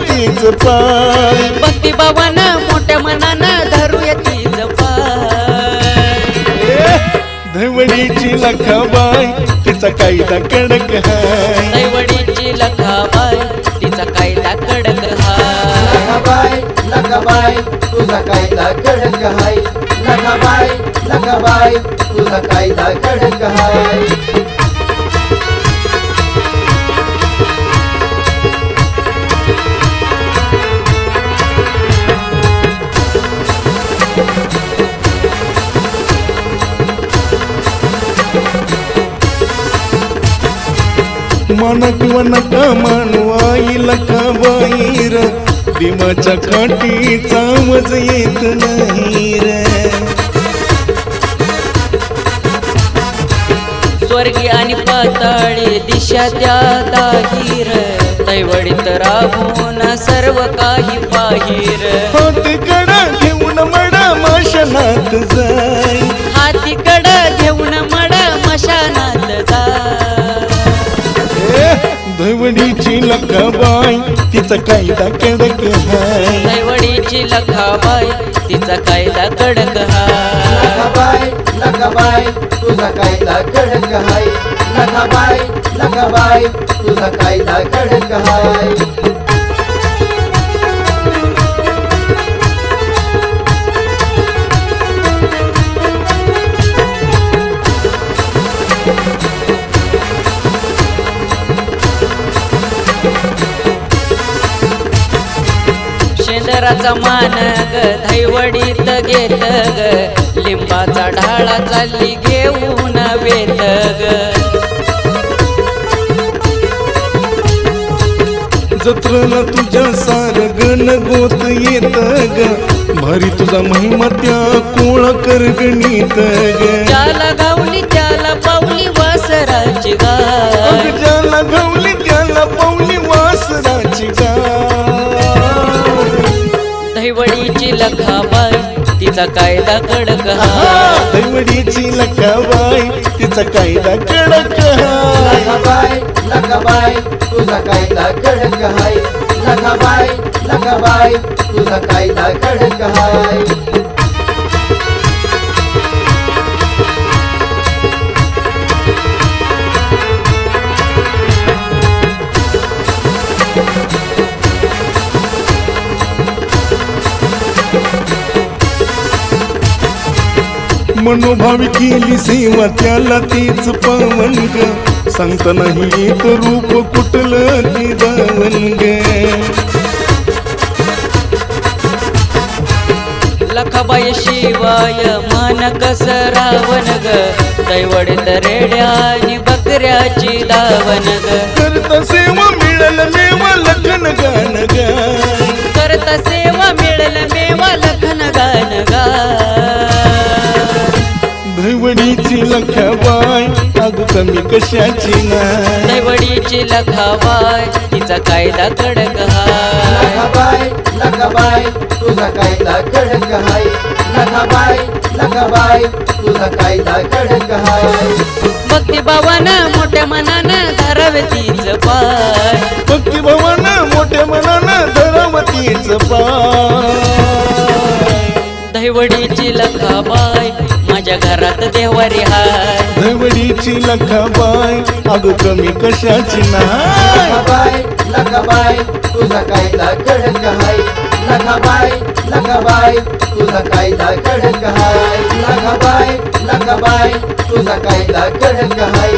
तीच पाय. भक्ती भावानं मोठ्या मनानं धरूया तीच पाय. धवडीची लखाबाई तिचा कायदा कडक हाय. दैवडीची लखाबाई तिचा कायदा कडक हाय. लखाबाई लखाबाई तुझा कायदा कडक हाय. लखाबाई लखाबाई तुझा कायदा कडक मन किंवा नका मानू आई लखाबाई र दिमाच्या काठीचा आवाज येत नाही रे. स्वर्गी आणि पाताळी दिशा त्या दाहीर दैवडीत राहून सर्व काही पाहिर हात कडा घेऊन मडा माशनात जाय लखाबाई तिचा कायदा कडक हाय. दैवडीची लखाबाई तिचा कायदा कडक हाय. लखाबाई लखाबाई तुझा कायदा कडक हाय. लखाबाई लखाबाई तुझा कायदा कडक हाय. शेंदराचा मान ग धैवडीत घेत ग. लिंबाचा ढाळा चालली घेऊन वेत ग. जत्रला तुझ्या सार गण गोत येत ग. भारी तुझा महिमा त्या कोळा कर गणित ग. त्याला गावली त्याला पावली वासराची अग ज्याला गवली लखाबाई तिचा कायदा कडक हाय दैवडीची लकाबाई तिचा कायदा कडक हाय लखाबाई लखाबाई तुझा कायदा कडक हाय. लखाबाई लखाबाई तुझा कायदा कडक हाय. मनोभावी केली सेवा त्याला तीच पावन ग. सांगता नाही येत रूप कुठलं ती जावन ग. लखाबाई शिवाय मान कस रावण ग? दैवडीत रेड्या आणि बकऱ्याची दावण ग. करता सेवा मिळल मेवा लखन गान गाय करता सेवा मिळल मेवा लखन लखाबाई अग कमी कशाची नाही. दैवडीची लखाबाई तिचा कायदा कडक हाय. लखाबाई लखाबाई तुझा कायदा कडक हाय. लखाबाई लखाबाई तुझा कायदा कडक हाय. भक्ती भावानं मोठ्या मनानं धरावे तीच पाय. भक्ती भवन मोठ्या मनानं धरावतीच पाय. दैवडीची लखाबाई माझ्या घरात देवारी हाय. धवडीची लखाबाई अग कमी कशाची नाही. लखाबाई लखाबाई तुझा कायदा कडक हाय लखाबाई लखाबाई तुझा कायदा कडक हाय लखाबाई लखाबाई तुझा कायदा कडक हाय